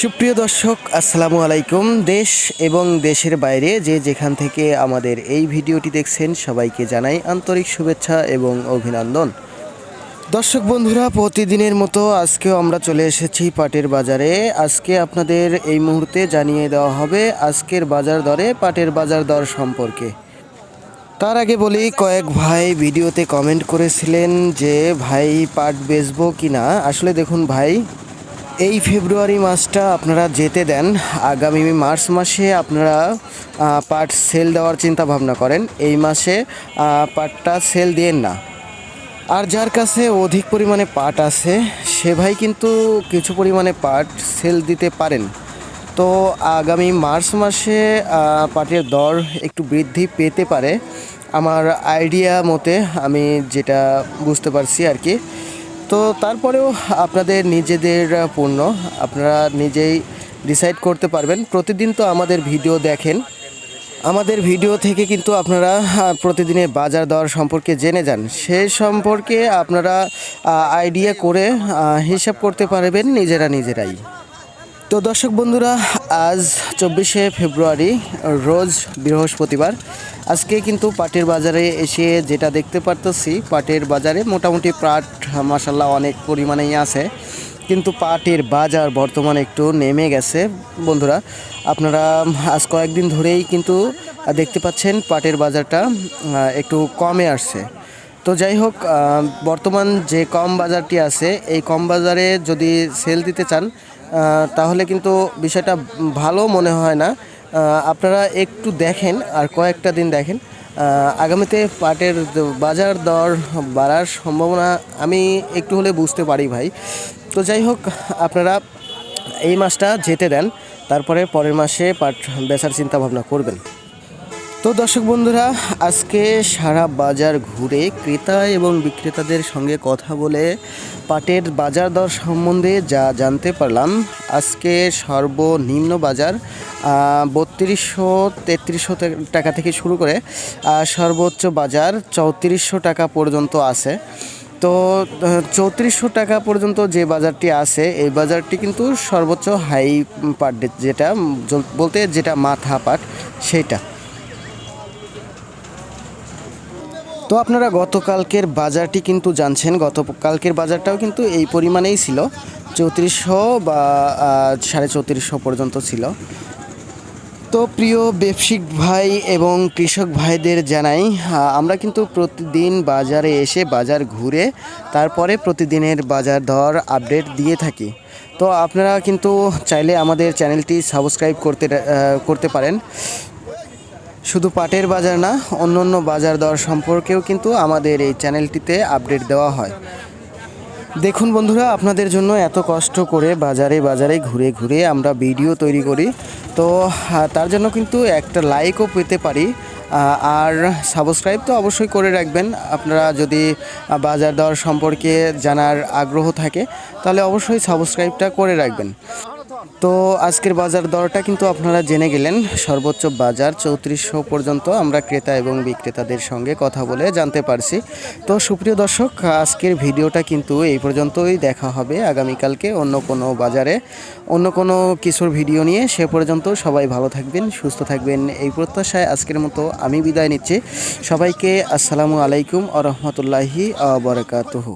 সুপ্রিয় দর্শক, আসসালামু আলাইকুম। দেশ এবং দেশের বাইরে যে যেখান থেকে আমাদের এই ভিডিওটি দেখছেন, সবাইকে জানাই আন্তরিক শুভেচ্ছা এবং অভিনন্দন। দর্শক বন্ধুরা, প্রতিদিনের মতো আজকেও আমরা চলে এসেছি পাটের বাজারে। আজকে আপনাদের এই মুহূর্তে জানিয়ে দেওয়া হবে আজকের বাজার দরে পাটের বাজার দর সম্পর্কে। তার আগে বলি, কয়েক ভাই ভিডিওতে কমেন্ট করেছিলেন যে, ভাই, পাট বেচবো কি না আসলে দেখুন ভাই এই ফেব্রুয়ারি মাসটা আপনারা যেতে দেন। আগামী মার্চ মাসে আপনারা পাট সেল দেওয়ার চিন্তা ভাবনা করেন। এই মাসে পাটটা সেল দিয়েন না। আর যার কাছে অধিক পরিমাণে পাট আছে, সে ভাই কিন্তু কিছু পরিমাণে পাট সেল দিতে পারেন। তো আগামী মার্চ মাসে পাটের দর একটু বৃদ্ধি পেতে পারে। আমার আইডিয়া মতে আমি যেটা বুঝতে পারছি আর কি তো তারপরেও আপনাদের নিজেদের পণ্য আপনারা নিজেই ডিসাইড করতে পারবেন। প্রতিদিন তো আমাদের ভিডিও দেখেন। আমাদের ভিডিও থেকে কিন্তু আপনারা প্রতিদিনের বাজার দর সম্পর্কে জেনে যান। সে সম্পর্কে আপনারা আইডিয়া করে হিসাব করতে পারবেন নিজেরা নিজেরাই। তো দর্শক বন্ধুরা, আজ চব্বিশে ফেব্রুয়ারি, রোজ বৃহস্পতিবার। আজকে কিন্তু পাটের বাজারে এসে যেটা দেখতে পারতেছি, পাটের বাজারে মোটামুটি পাট মাসাল্লাহ অনেক পরিমাণেই আছে। কিন্তু পাটের বাজার বর্তমানে একটু নেমে গেছে। বন্ধুরা, আপনারা আজ কয়েকদিন ধরেই কিন্তু দেখতে পাচ্ছেন পাটের বাজারটা একটু কমে আসছে। তো যাই হোক বর্তমান যে কম বাজারটি আছে, এই কম বাজারে যদি সেল দিতে চান তাহলে কিন্তু বিষয়টা ভালো মনে হয় না। আপনারা একটু দেখেন আর কয়েকটা দিন দেখেন। আগামীতে পাটের বাজার দর বাড়ার সম্ভাবনা আমি একটু হলে বুঝতে পারি ভাই। তো যাই হোক, আপনারা এই মাসটা যেতে দেন, তারপরে পরের মাসে পাট বেচার চিন্তাভাবনা করবেন। তো দর্শক বন্ধুরা, আজকে সারা বাজার ঘুরে ক্রেতা এবং বিক্রেতাদের সঙ্গে কথা বলে পাটের বাজার দর সম্বন্ধে যা জানতে পারলাম। আজকে সর্বনিম্ন বাজার বত্রিশশো তেত্রিশশো টাকা থেকে শুরু করে সর্বোচ্চ বাজার চৌত্রিশশো টাকা পর্যন্ত আছে। তো চৌত্রিশশো টাকা পর্যন্ত যে বাজারটি আছে, এই বাজারটি কিন্তু সর্বোচ্চ হাই পাট, যেটা বলতে যেটা মাথা পাট সেইটা তো আপনারা গতকালকের বাজারটি কিন্তু জানছেন, গতকালকের বাজারটাও কিন্তু এই পরিমাণেই ছিল, চৌত্রিশশো বা সাড়ে চৌত্রিশশো পর্যন্ত ছিল। তো প্রিয় ব্যবসায়িক ভাই এবং কৃষক ভাইদের জানাই আমরা কিন্তু প্রতিদিন বাজারে এসে বাজার ঘুরে তারপরে প্রতিদিনের বাজার দর আপডেট দিয়ে থাকি। তো আপনারা কিন্তু চাইলে আমাদের চ্যানেলটি সাবস্ক্রাইব করতে করতে পারেন। শুধু পাটের বাজার না অন্য অন্য বাজার দর সম্পর্কেও কিন্তু আমাদের এই চ্যানেলটিতে আপডেট দেওয়া হয়। দেখুন বন্ধুরা, আপনাদের জন্য এত কষ্ট করে বাজারে বাজারে ঘুরে ঘুরে আমরা ভিডিও তৈরি করি। তো তার জন্য কিন্তু একটা লাইকও পেতে পারি। আর সাবস্ক্রাইব তো অবশ্যই করে রাখবেন। আপনারা যদি বাজার দর সম্পর্কে জানার আগ্রহ থাকে, তাহলে অবশ্যই সাবস্ক্রাইবটা করে রাখবেন। তো আজকের বাজার দরটা কিন্তু আপনারা জেনে গেলেন। সর্বোচ্চ বাজার চৌত্রিশশো পর্যন্ত আমরা ক্রেতা এবং বিক্রেতাদের সঙ্গে কথা বলে জানতে পারছি। তো সুপ্রিয় দর্শক, আজকের ভিডিওটা কিন্তু এই পর্যন্তই। দেখা হবে আগামীকালকে অন্য কোনো বাজারে। অন্য কোনো কিছুর ভিডিও নিয়ে সে পর্যন্ত সবাই ভালো থাকবেন, সুস্থ থাকবেন। এই প্রত্যাশায় আজকের মতো আমি বিদায় নিচ্ছি। সবাইকে আসসালামু আলাইকুম আ রহমতুল্লাহি আবরকাতহু